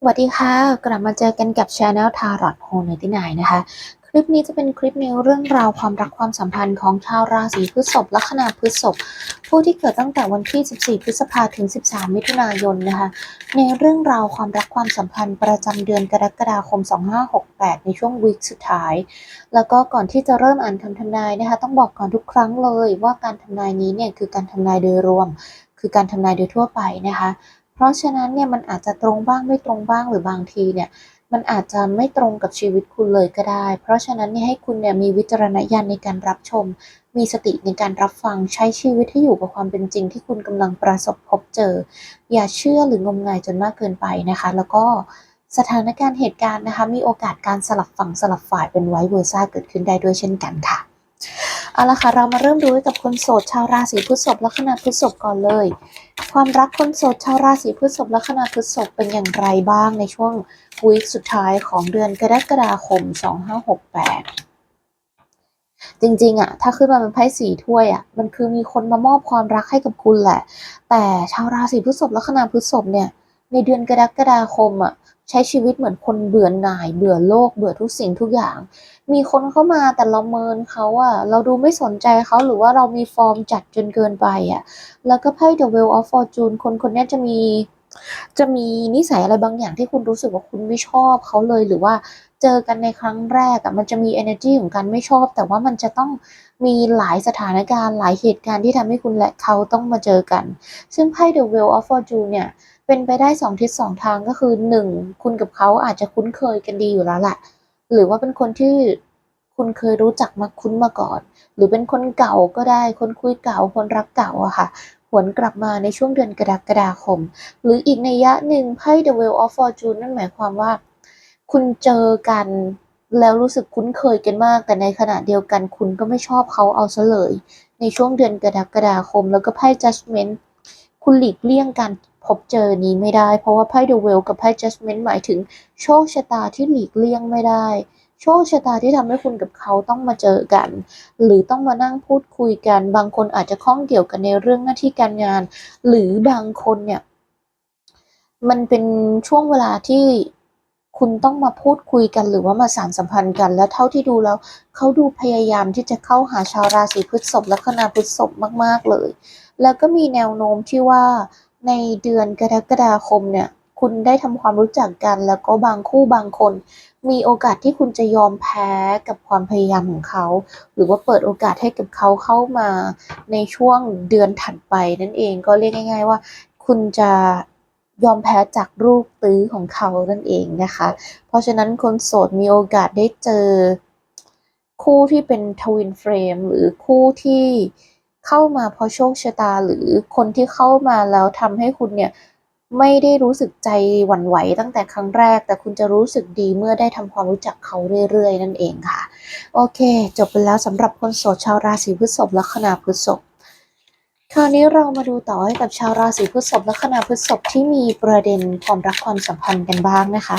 สวัสดีค่ะ กลับมาเจอกันกับ Channel Tarot h o ในที่ไหนนะคะ คลิปนี้จะเป็นคลิปในเรื่องราวความรักความสัมพันธ์ของชาวราศีพฤษภลัคนาพฤษภผู้ที่เกิดตั้งแต่วันที่ 14 พฤษภาถึง 13 มิถุนายนนะคะ ในเรื่องราวความรักความสัมพันธ์ประจำเดือนกรกฎาคม 2568 ในช่วงวีคสุดท้าย แล้วก็ก่อนที่จะเริ่มอ่านคำทำนายนะคะ ต้องบอกก่อนทุกครั้งเลยว่าการทำนายนี้เนี่ยคือการทำนายโดยรวม คือการทำนายโดยทั่วไปนะคะ เพราะฉะนั้นเนี่ยมันอาจจะตรงบ้างไม่ตรงบ้างหรือบางทีเนี่ยมันอาจจะไม่ตรงกับชีวิตคุณเลยก็ได้ เพราะฉะนั้นเนี่ยให้คุณเนี่ยมีวิจารณญาณในการรับชม มีสติในการรับฟัง ใช้ชีวิตให้อยู่กับความเป็นจริงที่คุณกำลังประสบพบเจอ อย่าเชื่อหรืองมงายจนมากเกินไปนะคะ แล้วก็สถานการณ์เหตุการณ์นะคะ มีโอกาสการสลับฝั่งสลับฝ่ายเป็นไวเวอร์ซ่าเกิดขึ้นได้ด้วยเช่นกันค่ะ เอาละค่ะเรามาเริ่มดูกับคนโสดชาวราศีพฤษภลัคนาพฤษภก่อนเลย ความรักคนโสดชาวราศีพฤษภลัคนาพฤษภเป็นอย่างไรบ้างในช่วงวีคสุดท้ายของเดือนกรกฎาคม 2568จริงๆอะถ้าขึ้นมาเป็นไพ่สีถ้วยอะมันคือมีคนมามอบความรักให้กับคุณแหละ แต่ชาวราศีพฤษภลัคนาพฤษภเนี่ย ในเดือนกรกฎาคมอะ ใช้ชีวิตเหมือนคนเบื่อหน่าย เบื่อโลก เบื่อทุกสิ่งทุกอย่าง มีคนเข้ามาแต่เราเมินเขาอะเราดูไม่สนใจเขาหรือว่าเรามีฟอร์มจัดจนเกินไปอะแล้วก็ไพ่ The Wheel of Fortune คนคนนี้จะมี จะมีนิสัยอะไรบางอย่างที่คุณรู้สึกว่าคุณไม่ชอบเขาเลยหรือว่าเจอกันในครั้งแรกอะมันจะมี energy ของการไม่ชอบ แต่ว่ามันจะต้องมีหลายสถานการณ์หลายเหตุการณ์ที่ทำให้คุณและเขาต้องมาเจอกัน ซึ่งไพ่ The Wheel of Fortune เนี่ย เป็นไปได้สองทิศสองทางก็คือหนึ่งคุณกับเขาอาจจะคุ้นเคยกันดีอยู่แล้วแหละหรือว่าเป็นคนที่คุณเคยรู้จักมาคุ้นมาก่อน หรือเป็นคนเก่าก็ได้ คนคุยเก่าคนรักเก่าอะค่ะหวนกลับมาในช่วงเดือนกรกฎาคม หรืออีกในยะหนึ่งไพ่ The Wheel of Fortune นั่นหมายความว่า คุณเจอกันแล้วรู้สึกคุ้นเคยกันมาก แต่ในขณะเดียวกันคุณก็ไม่ชอบเขาเอาซะเลย ในช่วงเดือนกรกฎาคม แล้วก็ไพ่ Judgment คุณหลีกเลี่ยงการ พบเจอนี้ไม่ได้ เพราะว่าไพ่ The Wheel กับไพ่ Judgment หมายถึงโชคชะตาที่หลีกเลี่ยงไม่ได้ โชคชะตาที่ทำให้คุณกับเขาต้องมาเจอกัน หรือต้องมานั่งพูดคุยกัน บางคนอาจจะข้องเกี่ยวกันในเรื่องหน้าที่การงาน หรือบางคนเนี่ย มันเป็นช่วงเวลาที่คุณต้องมาพูดคุยกันหรือว่ามาสานสัมพันธ์กัน แล้วเท่าที่ดูแล้ว เขาดูพยายามที่จะเข้าหาชาวราศีพฤษภและคนาพฤษภมาก ๆ เลย แล้วก็มีแนวโน้มที่ว่า ในเดือนกรกฎาคมเนี่ยคุณได้ทำความรู้จักกัน แล้วก็บางคู่บางคน มีโอกาสที่คุณจะยอมแพ้กับความพยายามของเขา หรือว่าเปิดโอกาสให้กับเขาเข้ามาในช่วงเดือนถัดไปนั่นเองก็เรียกง่าย ๆ ว่า คุณจะยอมแพ้จากรูปตื้อของเขานั่นเองนะคะ เพราะฉะนั้นคนโสดมีโอกาสได้เจอ คู่ที่เป็นทวินเฟรมหรือคู่ที่ เข้ามาเพราะโชคชะตาหรือคนที่เข้ามาแล้วทำให้คุณเนี่ยไม่ได้รู้สึกใจหวั่นไหวตั้งแต่ครั้งแรก แต่คุณจะรู้สึกดีเมื่อได้ทำความรู้จักเขาเรื่อยๆ นั่นเองค่ะ โอเค จบไปแล้วสำหรับคนโสดชาวราศีพฤษภลัคนาพฤษภคราวนี้เรามาดูต่อให้กับชาวราศีพฤษภลัคนาพฤษภที่มีประเด็นความรักความสัมพันธ์กันบ้างนะคะ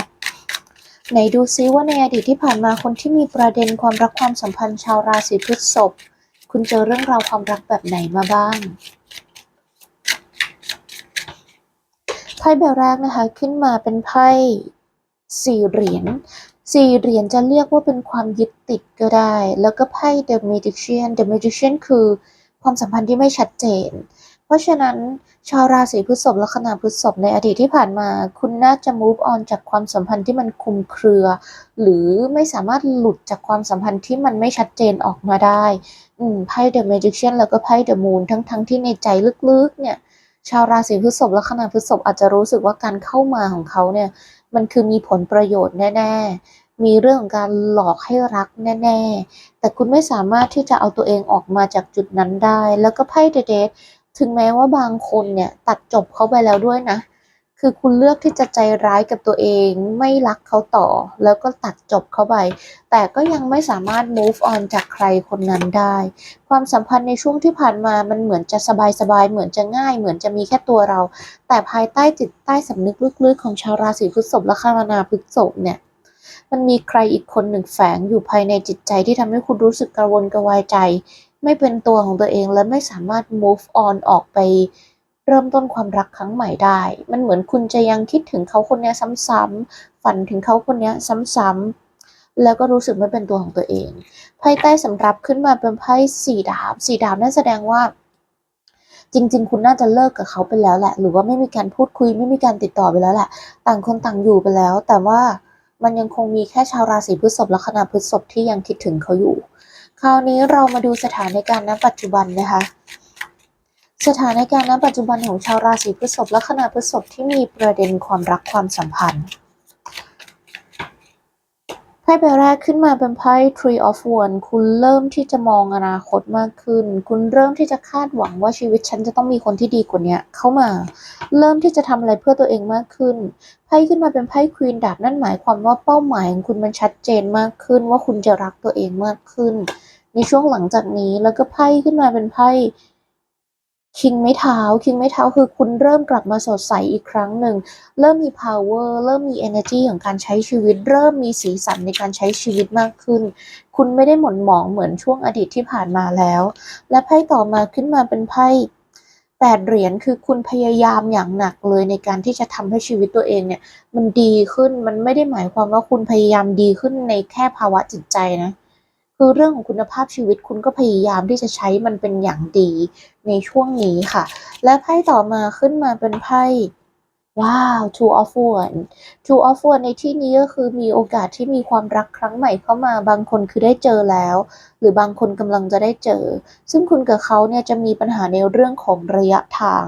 ไหนดูซิว่าในอดีตที่ผ่านมาคนที่มีประเด็นความรักความสัมพันธ์ชาวราศีพฤษภ คุณเจอเรื่องราวความรักแบบไหนมาบ้างไพ่ใบแรกนะคะขึ้นมาเป็นไพ่สี่เหรียญสี่เหรียญจะเรียกว่าเป็นความยึดติดก็ได้ แล้วก็ไพ่ The Magician The Magician คือความสัมพันธ์ที่ไม่ชัดเจน เพราะฉะนั้นชาวราศีพฤษภและคนาพฤษภในอดีตที่ผ่านมา คุณน่าจะ move on จากความสัมพันธ์ที่มันคุมเครือ หรือไม่สามารถหลุดจากความสัมพันธ์ที่มันไม่ชัดเจนออกมาได้อืมไพ่ The Magician แล้วก็ไพ่ The Moon ทั้งๆทที่ในใจลึกๆ เนี่ย ชาวราศีพฤษภและคนาพฤษภอาจจะรู้สึกว่าการเข้ามาของเขาเนี่ย มันคือมีผลประโยชน์แน่ๆ มีเรื่องของการหลอกให้รักแน่ ๆ แต่คุณไม่สามารถที่จะเอาตัวเองออกมาจากจุดนั้นได้ แล้วก็ไพ่เดเดท ถึงแม้ว่าบางคนเนี่ยตัดจบเขาไปแล้วด้วยนะ คือคุณเลือกที่จะใจร้ายกับตัวเอง ไม่รักเขาต่อ แล้วก็ตัดจบเขาไป แต่ก็ยังไม่สามารถ move on จากใครคนนั้นได้ ความสัมพันธ์ในช่วงที่ผ่านมามันเหมือนจะสบายๆเหมือนจะง่าย เหมือนจะมีแค่ตัวเรา แต่ภายใต้จิตใต้สำนึกลึกๆของชาวราศีพฤษภและคานาพฤษภเนี่ยมันมีใครอีกคนหนึ่งแฝงอยู่ภายในจิตใจที่ทำให้คุณรู้สึกกระวนกระวายใจ ไม่เป็นตัวของตัวเองและไม่สามารถ move on ออกไปเริ่มต้นความรักครั้งใหม่ได้ มันเหมือนคุณจะยังคิดถึงเขาคนนี้ซ้ำๆ ฝันถึงเขาคนนี้ซ้ำๆ แล้วก็รู้สึกไม่เป็นตัวของตัวเอง ไพ่ใต้สำรับขึ้นมาเป็นไพ่สี่ดาบสี่ดาบนั่นแสดงว่า จริง ๆ คุณน่าจะเลิกกับเขาไปแล้วแหละ หรือว่าไม่มีการพูดคุยไม่มีการติดต่อไปแล้วแหละ ต่างคนต่างอยู่ไปแล้ว แต่ว่ามันยังคงมีแค่ชาวราศีพฤษภและคณะพฤษภที่ยังคิดถึงเขาอยู่ คราวนี้เรามาดูสถานการณ์ณปัจจุบันนะคะ สถานการณ์ณปัจจุบันของชาวราศีพฤษภและคณะพฤษภที่มีประเด็นความรักความสัมพันธ์ ไพ่ใบแรกขึ้นมาเป็นไพ่ Tree of Wands คุณเริ่มที่จะมองอนาคตมากขึ้น คุณเริ่มที่จะคาดหวังว่าชีวิตฉันจะต้องมีคนที่ดีกว่านี้เข้ามา เริ่มที่จะทำอะไรเพื่อตัวเองมากขึ้น ไพ่ขึ้นมาเป็นไพ่ควีนดาบนั่นหมายความว่าเป้าหมายของคุณมันชัดเจนมากขึ้น ว่าคุณจะรักตัวเองมากขึ้น ในช่วงหลังจากนี้แล้วก็ไพ่ขึ้นมาเป็นไพ่ คิงไม้เท้า คิงไม้เท้าคือคุณเริ่มกลับมาสดใสอีกครั้งหนึ่ง เริ่มมี power เริ่มมี energy ของการใช้ชีวิต เริ่มมีสีสันในการใช้ชีวิตมากขึ้น คุณไม่ได้หม่นหมองเหมือนช่วงอดีตที่ผ่านมาแล้ว และไพ่ต่อมาขึ้นมาเป็นไพ่แปดเหรียญคือคุณพยายามอย่างหนักเลยในการที่จะทำให้ชีวิตตัวเองเนี่ย มันดีขึ้นมันไม่ได้หมายความว่าคุณพยายามดีขึ้นในแค่ภาวะจิตใจนะ คือเรื่องของคุณภาพชีวิตคุณก็พยายามที่จะใช้มันเป็นอย่างดีในช่วงนี้ค่ะ และไพ่ต่อมาขึ้นมาเป็นไพ่ว้าว two of wands two of wands ในที่นี้ก็คือมีโอกาสที่มีความรักครั้งใหม่เข้ามาบางคนคือได้เจอแล้ว หรือบางคนกำลังจะได้เจอ ซึ่งคุณกับเขาเนี่ยจะมีปัญหาในเรื่องของระยะทาง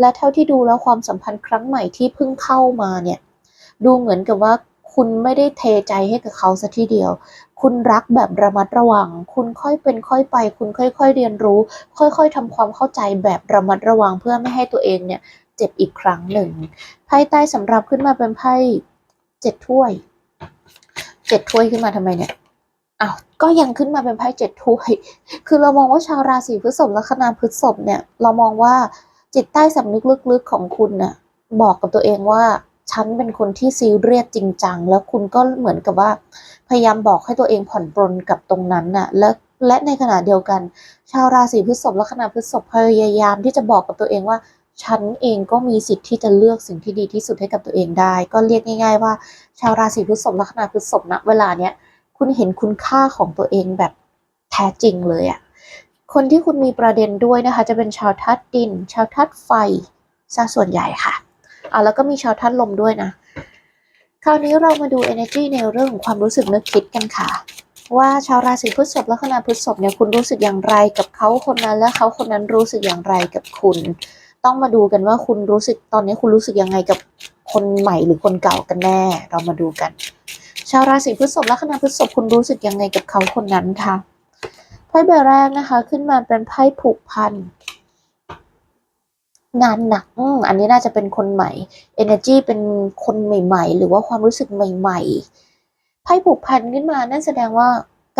และเท่าที่ดูแล้วความสัมพันธ์ครั้งใหม่ที่เพิ่งเข้ามาเนี่ย ดูเหมือนกับว่า คุณไม่ได้เทใจให้กับเขาสัทีเดียว คุณรักแบบระมัดระวัง คุณค่อยเป็นค่อยไป คุณค่อย ๆ เรียนรู้ ค่อย ๆทำความเข้าใจแบบระมัดระวังเพื่อไม่ให้ตัวเองเนี่ยเจ็บอีกครั้งหนึ่งไพ่ใต้สำรับขึ้นมาเป็นไพ่เจ็ดถ้วยเจ็ดถ้วยขึ้นมาทำไมเนี่ยอ้าวก็ยังขึ้นมาเป็นไพ่เจ็ดถ้วย คือเรามองว่าชาวราศีพฤษภและคณะพฤษภเนี่ย เรามองว่าจิตใต้สำนึกลึกๆของคุณน่ะบอกกับตัวเองว่า ฉันเป็นคนที่ซีเรียสจริงจัง แล้วคุณก็เหมือนกับว่า พยายามบอกให้ตัวเองผ่อนปรนกับตรงนั้นน่ะ และและในขณะเดียวกัน ชาวราศีพฤษภและคณะพฤษภพยายามที่จะบอกกับตัวเองว่า ฉันเองก็มีสิทธิ์ที่จะเลือกสิ่งที่ดีที่สุดให้กับตัวเองได้ ก็เรียกง่าย ๆ ว่า ชาวราศีพฤษภและคณะพฤษภณเวลาเนี้ยคุณเห็นคุณค่าของตัวเองแบบแท้จริงเลยอะคนที่คุณมีประเด็นด้วยนะคะ จะเป็นชาวธาตุดิน ชาวธาตุไฟซะส่วนใหญ่ค่ะ อะแล้วก็มีชาวธาตุลมด้วยนะ คราวนี้เรามาดู energy ในเรื่องของความรู้สึกนึกคิดกันค่ะ ว่าชาวราศีพฤษภและคณะพฤษภเนี่ยคุณรู้สึกอย่างไรกับเขาคนนั้นและเขาคนนั้นรู้สึกอย่างไรกับคุณ ต้องมาดูกันว่าคุณรู้สึกตอนนี้คุณรู้สึกยังไงกับคนใหม่หรือคนเก่ากันแน่ เรามาดูกัน ชาวราศีพฤษภและคณะพฤษภคุณรู้สึกยังไงกับเขาคนนั้นคะไพ่ใบแรกนะคะ ขึ้นมาเป็นไพ่ผูกพัน งานหนักอันนี้น่าจะเป็นคนใหม่ energy เป็นคนใหม่ ๆ หรือว่าความรู้สึกใหม่ ๆ ไพ่ผูกพันขึ้นมานั่นแสดงว่า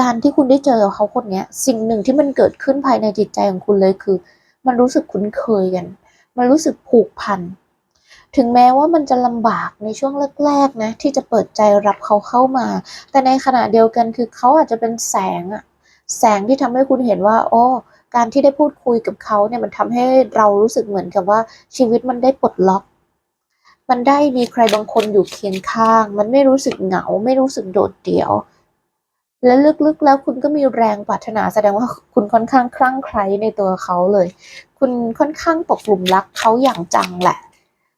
การที่คุณได้เจอเขาคนนี้สิ่งหนึ่งที่มันเกิดขึ้นภายในจิตใจของคุณเลยคือ มันรู้สึกคุ้นเคยกัน มันรู้สึกผูกพัน ถึงแม้ว่ามันจะลำบากในช่วงแรกๆนะที่จะเปิดใจรับเขาเข้ามา แต่ในขณะเดียวกันคือเขาอาจจะเป็นแสงอะแสงที่ทำให้คุณเห็นว่า โอ้ การที่ได้พูดคุยกับเขาเนี่ยมันทำให้เรารู้สึกเหมือนกับว่าชีวิตมันได้ปลดล็อก มันได้มีใครบางคนอยู่เคียงข้าง มันไม่รู้สึกเหงา ไม่รู้สึกโดดเดี่ยว และลึกๆแล้วคุณก็มีแรงปรารถนาแสดงว่าคุณค่อนข้างคลั่งไคล้ในตัวเขาเลย คุณค่อนข้างตกหลุมรักเขาอย่างจังแหละ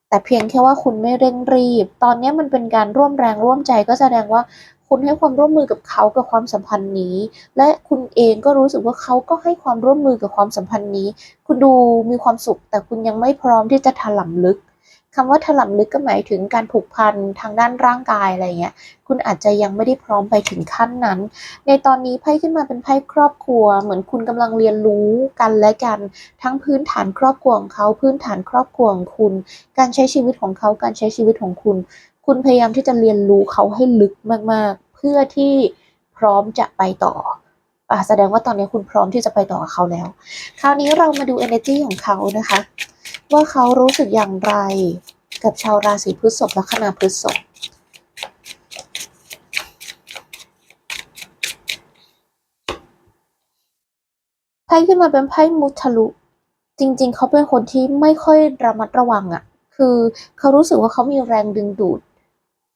แต่เพียงแค่ว่าคุณไม่เร่งรีบ ตอนนี้มันเป็นการร่วมแรงร่วมใจก็แสดงว่า คุณให้ความร่วมมือกับเขากับความสัมพันธ์นี้ และคุณเองก็รู้สึกว่าเขาก็ให้ความร่วมมือกับความสัมพันธ์นี้ คุณดูมีความสุข แต่คุณยังไม่พร้อมที่จะถล่มลึกคำว่าถล่มลึกก็หมายถึงการผูกพันทางด้านร่างกายอะไรเงี้ย คุณอาจจะยังไม่ได้พร้อมไปถึงขั้นนั้น ในตอนนี้ไพ่ขึ้นมาเป็นไพ่ครอบครัว เหมือนคุณกำลังเรียนรู้กันและกัน ทั้งพื้นฐานครอบครัวของเขา พื้นฐานครอบครัวของคุณ การใช้ชีวิตของเขา การใช้ชีวิตของคุณ คุณพยายามที่จะเรียนรู้เขาให้ลึกมากๆ เพื่อที่พร้อมจะไปต่ออะแสดงว่าตอนนี้คุณพร้อมที่จะไปต่อกับเขาแล้ว คราวนี้เรามาดู energy ของเขานะคะ ว่าเขารู้สึกอย่างไรกับชาวราศีพฤษภและคณะพฤษภไพ่ขึ้นมาเป็นไพ่มุทะลุ จริง ๆ เขาเป็นคนที่ไม่ค่อยระมัดระวังอะคือเขารู้สึกว่าเขามีแรงดึงดูด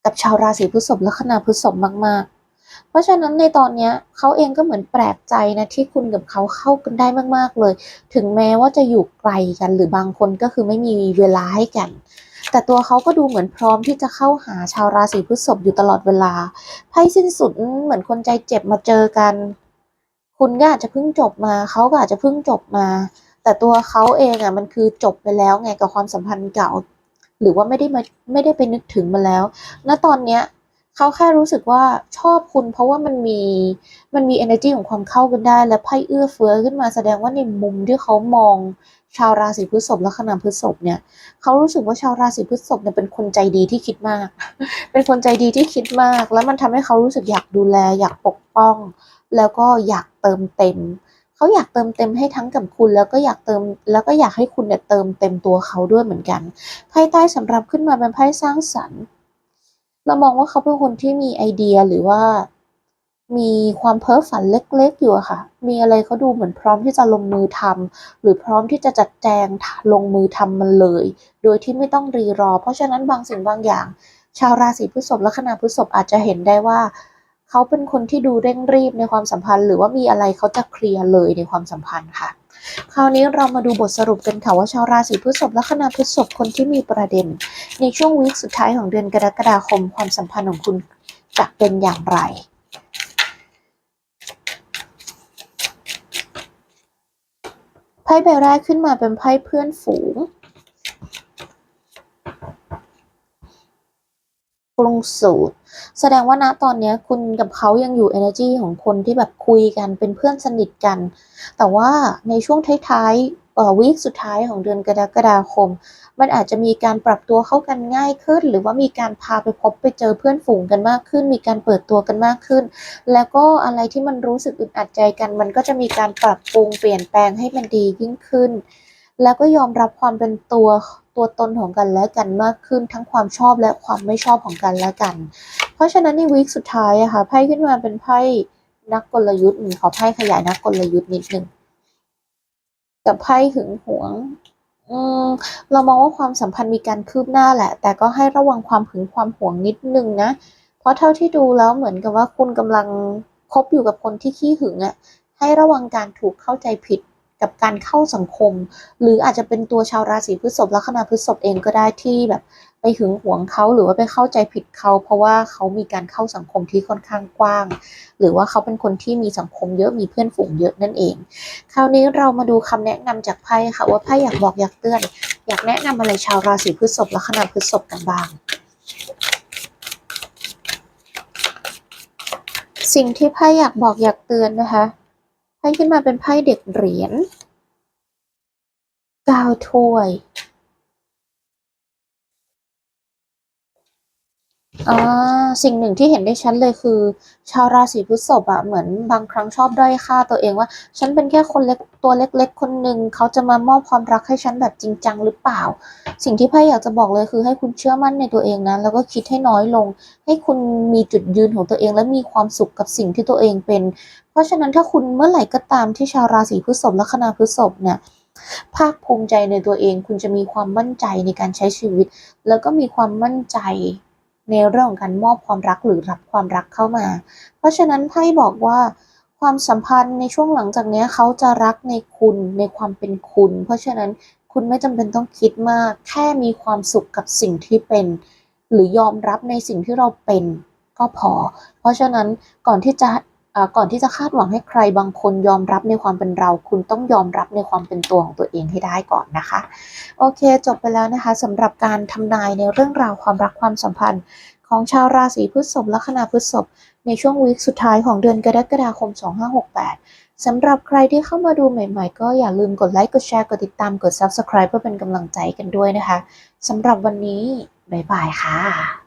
กับชาวราศีพฤษภและคนาพฤษภมาก ๆ เพราะฉะนั้นในตอนนี้เขาเองก็เหมือนแปลกใจนะที่คุณกับเขาเข้ากันได้มาก ๆ เลย ถึงแม้ว่าจะอยู่ไกลกันหรือบางคนก็คือไม่มีเวลาให้กัน แต่ตัวเขาก็ดูเหมือนพร้อมที่จะเข้าหาชาวราศีพฤษภอยู่ตลอดเวลาไพ่สิ้นสุดเหมือนคนใจเจ็บมาเจอกัน คุณก็อาจจะเพิ่งจบมาเขาก็อาจจะเพิ่งจบมา แต่ตัวเขาเองอะมันคือจบไปแล้วไงกับความสัมพันธ์เก่า หรือว่าไม่ได้มาไม่ได้ไปนึกถึงมันแล้ว ณ ตอนเนี้ยเขาแค่รู้สึกว่าชอบคุณ เพราะว่ามันมีมันมี energy ของความเข้ากันได้ และไพ่เอื้อเฟื้อขึ้นมาแสดงว่าในมุมที่เขามองชาวราศีพฤษภและขนาพฤษภเนี่ยเขารู้สึกว่าชาวราศีพฤษภเนี่ยเป็นคนใจดีที่คิดมาก เป็นคนใจดีที่คิดมาก แล้วมันทำให้เขารู้สึกอยากดูแล อยากปกป้อง แล้วก็อยากเติมเต็ม เขาอยากเติมเต็มให้ทั้งกับคุณ แล้วก็อยากเติมแล้วก็อยากให้คุณเนี่ยเติมเต็มตัวเขาด้วยเหมือนกันไพ่ใต้สำหรับขึ้นมาเป็นไพ่สร้างสรรค์เรามองว่าเขาเป็นคนที่มีไอเดียหรือว่า มีความเพ้อฝันเล็ก ๆ อยู่ค่ะ มีอะไรเขาดูเหมือนพร้อมที่จะลงมือทำหรือพร้อมที่จะจัดแจงลงมือทำมันเลย โดยที่ไม่ต้องรีรอ เพราะฉะนั้นบางสิ่งบางอย่าง ชาวราศีพฤษภและคณะพฤษภอาจจะเห็นได้ว่า เขาเป็นคนที่ดูเร่งรีบในความสัมพันธ์ หรือว่ามีอะไรเขาจะเคลียร์เลยในความสัมพันธ์ค่ะ คราวนี้เรามาดูบทสรุปกันค่ะว่าชาวราศีพฤษภและคณะพฤษภคนที่มีประเด็น ในช่วงวีคสุดท้ายของเดือนกรกฎาคมความสัมพันธ์ของคุณจะเป็นอย่างไรไพ่ใบแรกขึ้นมาเป็นไพ่เพื่อนฝูงปรุงสูตร แสดงว่าณตอนเนี้ยคุณกับเขายังอยู่ energy ของคนที่แบบคุยกันเป็นเพื่อนสนิทกัน แต่ว่าในช่วงท้ายๆวีคสุดท้ายของเดือนกรกฎาคม มันอาจจะมีการปรับตัวเข้ากันง่ายขึ้น หรือว่ามีการพาไปพบไปเจอเพื่อนฝูงกันมากขึ้น มีการเปิดตัวกันมากขึ้น แล้วก็อะไรที่มันรู้สึกอึดอัดใจกัน มันก็จะมีการปรับปรุงเปลี่ยนแปลงให้มันดียิ่งขึ้น แล้วก็ยอมรับความเป็นตัว ตัวตนของกันและกันมากขึ้นทั้งความชอบและความไม่ชอบของกันและกัน เพราะฉะนั้นในวีคสุดท้ายอะค่ะไพ่ขึ้นมาเป็นไพ่นักกลยุทธ์ขอไพ่ขยายนักกลยุทธ์นิดนึงกับไพ่หึงหวงอืมเรามองว่าความสัมพันธ์มีการคืบหน้าแหละ แต่ก็ให้ระวังความหึงความหวงนิดนึงนะ เพราะเท่าที่ดูแล้วเหมือนกับว่าคุณกำลังคบอยู่กับคนที่ขี้หึงอะ่ะ ให้ระวังการถูกเข้าใจผิด กับการเข้าสังคม หรืออาจจะเป็นตัวชาวราศีพฤษภและคณะพฤษภเองก็ได้ที่แบบไปหึงหวงเขาหรือว่าไปเข้าใจผิดเขา เพราะว่าเขามีการเข้าสังคมที่ค่อนข้างกว้าง หรือว่าเขาเป็นคนที่มีสังคมเยอะมีเพื่อนฝูงเยอะนั่นเอง คราวนี้เรามาดูคำแนะนำจากไพ่ค่ะว่าไพ่อยากบอกอยากเตือน อยากแนะนำอะไรชาวราศีพฤษภและคณะพฤษภกันบ้างสิ่งที่ไพ่อยากบอกอยากเตือนนะคะ ไพ่ขึ้นมาเป็นไพ่เด็กเหรียญเก้าถ้วย อ่าสิ่งหนึ่งที่เห็นได้ชัดเลยคือ ชาวราศีพฤษภอะเหมือนบางครั้งชอบด้อยค่าตัวเองว่า ฉันเป็นแค่คนเล็กตัวเล็กๆ คนหนึ่งเขาจะมามอบความรักให้ฉันแบบจริงจังหรือเปล่า สิ่งที่ไพ่อยากจะบอกเลยคือให้คุณเชื่อมั่นในตัวเองนะแล้วก็คิดให้น้อยลง ให้คุณมีจุดยืนของตัวเอง และมีความสุขกับสิ่งที่ตัวเองเป็น เพราะฉะนั้นถ้าคุณเมื่อไหร่ก็ตามที่ชาวราศีพฤษภและคณะพฤษภเนี่ยภาคภูมิใจในตัวเอง คุณจะมีความมั่นใจในการใช้ชีวิต แล้วก็มีความมั่นใจ ในเรื่องของการมอบความรักหรือรับความรักเข้ามา เพราะฉะนั้นไพ่บอกว่าความสัมพันธ์ในช่วงหลังจากนี้เขาจะรักในคุณในความเป็นคุณ เพราะฉะนั้นคุณไม่จำเป็นต้องคิดมาก แค่มีความสุขกับสิ่งที่เป็น หรือยอมรับในสิ่งที่เราเป็นก็พอ เพราะฉะนั้นก่อนที่จะ ก่อนที่จะคาดหวังให้ใครบางคนยอมรับในความเป็นเรา คุณต้องยอมรับในความเป็นตัวของตัวเองให้ได้ก่อนนะคะ โอเค จบไปแล้วนะคะสำหรับการทำนายในเรื่องราวความรักความสัมพันธ์ ของชาวราศีพฤษภและคณะพฤษภในช่วงวีคสุดท้ายของเดือนกรกฎาคม 2568 สำหรับใครที่เข้ามาดูใหม่ๆ ก็อย่าลืมกดไลค์กดแชร์กดติดตามกด Subscribe เพื่อเป็นกำลังใจกันด้วยนะคะสำหรับวันนี้บ๊ายบายค่ะ